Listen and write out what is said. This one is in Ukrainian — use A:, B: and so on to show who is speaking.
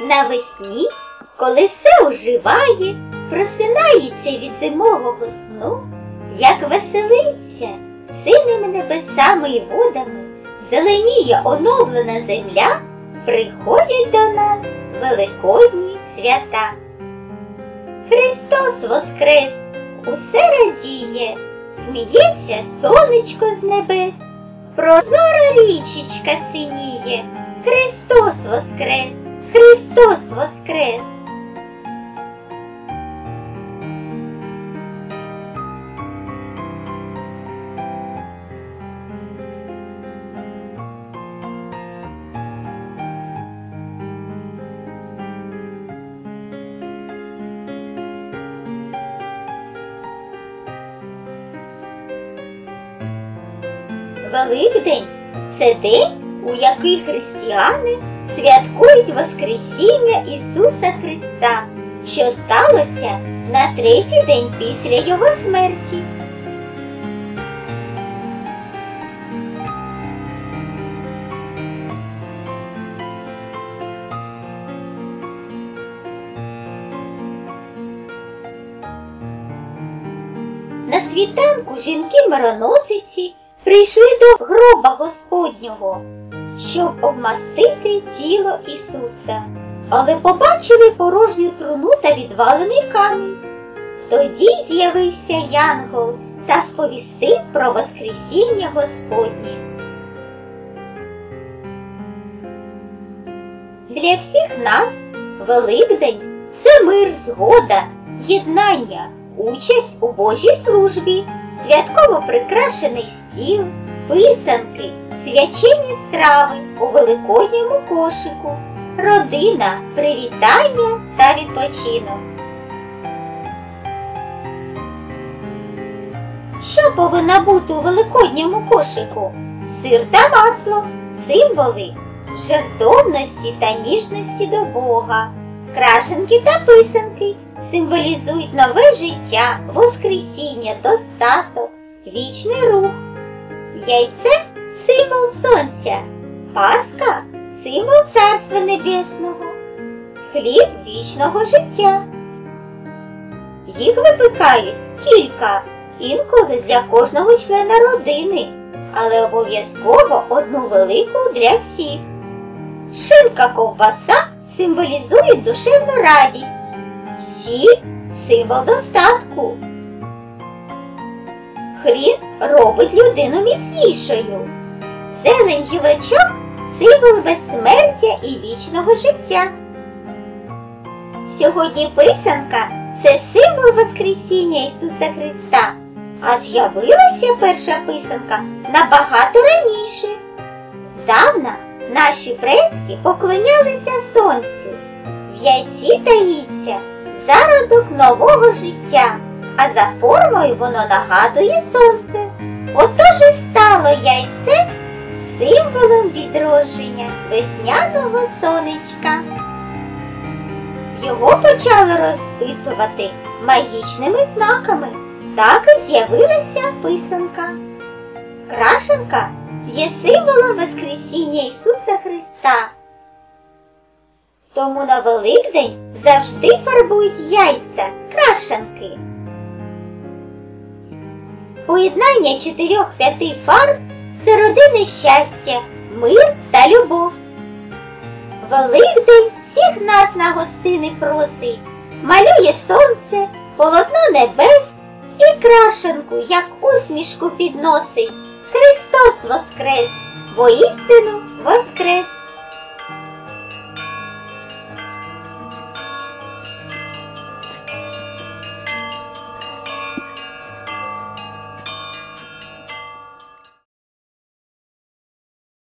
A: Навесні, коли все оживає, просинається від зимового сну, як веселиться синими небесами і водами, зеленіє оновлена земля, приходять до нас великодні свята. Христос воскрес, усе радіє, сміється сонечко з небес, прозора річечка синіє, Христос воскрес, Христос воскрес. Великдень це день, у який християни святкують Воскресіння Ісуса Христа, що сталося на третій день після Його смерті. На світанку жінки-мироносиці прийшли до гроба Господнього, щоб обмастити тіло Ісуса, але побачили порожню труну та відвалений камінь. Тоді з'явився Янгол та сповістив про Воскресіння Господнє. Для всіх нас Великдень це мир, згода, єднання, участь у Божій службі, святково прикрашений стіл, писанки, свячені страви у великодньому кошику, родина, привітання та відпочинок. Що повинна бути у великодньому кошику? Сир та масло, символи жертовності та ніжності до Бога, крашенки та писанки символізують нове життя, воскресіння, достаток, вічний рух. Яйце символ сонця, паска символ Царства Небесного, хліб вічного життя. Їх випікають кілька, інколи для кожного члена родини, але обов'язково одну велику для всіх. Шинка ковбаса символізує душевну радість, сіль символ достатку. Хрін робить людину міцнішою. Зелень гілочок символ безсмертя і вічного життя. Сьогодні писанка це символ Воскресіння Ісуса Христа, а з'явилася перша писанка набагато раніше. Здавна наші предки поклонялися сонцю. В яйці таїться зародок нового життя, а за формою воно нагадує сонце. Отож і стало яйце символом відродження весняного сонечка. Його почали розписувати магічними знаками. Так і з'явилася писанка. Крашенка є символом Воскресіння Ісуса Христа. Тому на Великдень завжди фарбують яйця, крашенки. Поєднання чотирьох-п'яти фарб це родинне щастя, мир та любов. Великдень всіх нас на гостини просить, малює сонце, полотно небес і крашенку, як усмішку підносить. Христос воскрес, воістину воскрес!